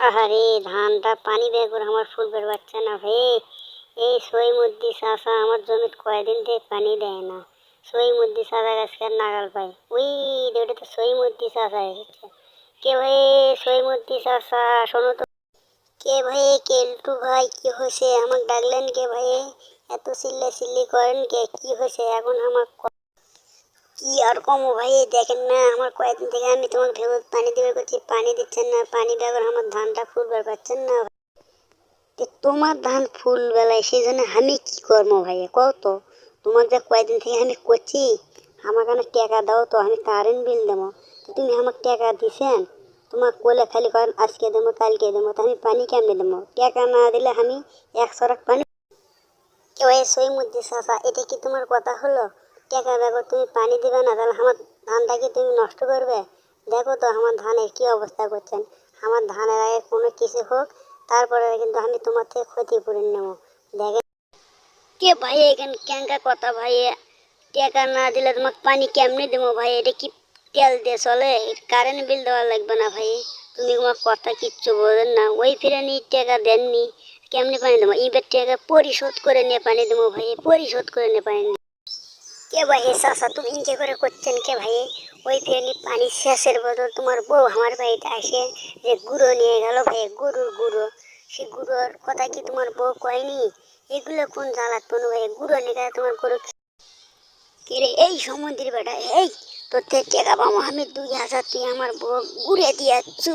আহারে, ধানটা পানি বের করে আমার ফুল বের পাচ্ছে না ভাই এই সই মুদ্দি চাষা আমার জমিতে কয়দিন থেকে পানি দেয় না। সই মুদ্দি চাষা গাছকে নাগাল পাই উই ওটা তো সই মুদ্দি চাষা এসেছে। কে ভাই সই মুদ্দি চাষা শোনো তো। কে ভাই, কেলটু ভাই, কি হয়েছে? আমাকে ডাকলেন কে ভাই? এত চিল্লা চিল্লি করেন কে? কি হয়েছে? এখন আমার ক- আর কমো ভাই? দেখেন না, আমার কয়েকদিন থেকে আমি তোমাকে ভেবে পানি দেবে করছি, পানি দিচ্ছেন না, পানি ব্যবহার আমার ধানটা ফুল বের পাচ্ছেন না তো তোমার ধান ফুল বেলায় সেই জন্য আমি কি করব ভাই? কও তো, তোমার যে কয়েকদিন থেকে আমি করছি আমার কানে টাকা দাও তো, আমি কারেন্ট বিল দেবো। তুমি আমাকে টাকা দিছেন, তোমার কোলে খালি করেন, আজকে দেবো, কালকে দেবো, তো আমি পানি কেমনে দেবো? টাকা না দিলে আমি একশো রাখ পানি কেউ সই মধ্যে চাষা এটা কি তোমার কথা হলো? টাকা, দেখো তুমি পানি দিবে না, তাহলে আমার ধানটা কি তুমি নষ্ট করবে? দেখো তো আমার ধানের কি অবস্থা করছেন। আমার ধানের আগে কোনো কিছু হোক, তারপরে কিন্তু আমি তোমার থেকে ক্ষতিপূরণ নেব। দেখেন। কে ভাই, এখানে ক্যাঙ্কা কথা ভাই, টাকা না দিলে তোমাকে পানি কেমনে দেবো ভাই? এটা কি তেল দিয়ে চলে? কারেন্ট বিল দেওয়া লাগবে না ভাই। তুমি তোমার কথা কিচ্ছু বোঝেন না। ওই ফিরে নি টাকা দেননি, কেমনে পানি দেবো? এবার টাকা পরিশোধ করে নিয়ে পানি দেবো ভাই, পরিশোধ করে নিয়ে পানি দেবো কে ভাই চাষা তুমি ইনকে করে করছেন কে ভাই? ওই ফেনি পানি শেষের বদল তোমার বউ আমার বাড়িতে আসে যে গুঁড়ো নিয়ে গেল ভাই, গরুর গুঁড়ো। সে গুঁড়োর কথা কি তোমার বউ কয়নি? এগুলো কোন জ্বালাত কোনো ভাই? গুঁড়ো নিয়ে গেলে তোমার গরু কিরে এই সমুদ্রের বেটা, এই তোর থেকে পাবো আমি দুই হাজার, তুই আমার বউ গুড়ে দিয়াচ্ছু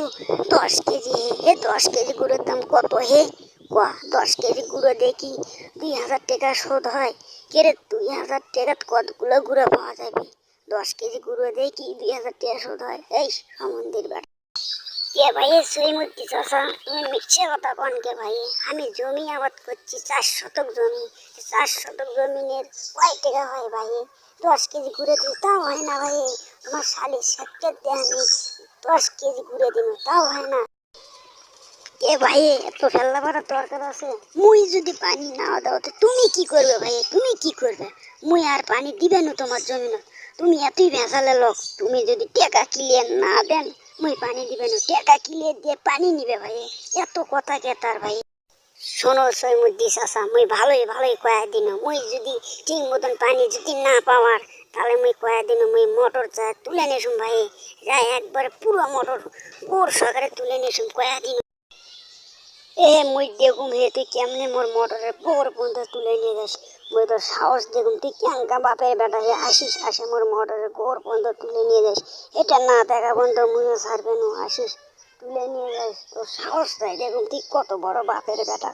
দশ কেজি হে দশ কেজি গুঁড়োর দাম কত হে? কোয়া দশ কেজি গুঁড়ো দেখি, দুই হাজার টাকা শোধ হয়। কেরে দুই হাজার টাকা কতগুলো গুঁড়ো পাওয়া যাবে? দশ কেজি গুঁড়ো দেখি দুই হাজার টাকা শোধ হয়? এই সমুদ্রের বেটা কে ভাই মূর্তি চাষা তুমি মিথ্যে কথা কন কে ভাই? আমি জমি আবাদ করছি, চার শতক জমি। চার শতক জমিনের কয় টাকা হয় ভাই? দশ কেজি ঘুরে দিই তাও হয় না ভাই। আমার শালির দিয়ে আমি দশ কেজি ঘুরে দিব তাও হয় না। এ ভাই, এত ফেললা পাড়া দরকার আছে। মুই যদি পানি না দাও, তো তুমি কি করবে ভাই? তুমি কি করবে? মুই আর পানি দিবে না তোমার জমি না তুমি এতই ভেসালে লোক, তুমি যদি টাকা ক্লিয়ার না দেন, মুই পানি দিবে না। টাকা ক্লিয়ার দিয়ে পানি নিবে ভাই। এত কথা কে তার ভাই? শোনো সৈমুদ্দি চাষা মুই ভালোই ভালোই কয়া দিন। মুই যদি ঠিক মতন পানি যদি না পাওয়ার, তাহলে মুই কয়া দিন, মুই মোটর চা তুলে নিসুম ভাই। যাই, একবারে পুরো মোটর গোর সকারে তুলে নিসুম, কয়া দিন। এ মুই দেখুম হে, তুই কেমনে মোর মোটরের গোর পর্যন্ত তুলে নিয়ে যাস? মুই তোর সাহস দেখুম, তুই কেঙ্কা বাপের বেটা হে, আসিস, আসে মোর মোটরের গোর পর্যন্ত তুলে নিয়ে যাস। এটা না দেখা পর্যন্ত মুইও ছাড়বে নু, আসিস, তুলে নিয়ে যাস, তোর সাহস দেয় দেখুম তুই কত বড় বাপের বেটা।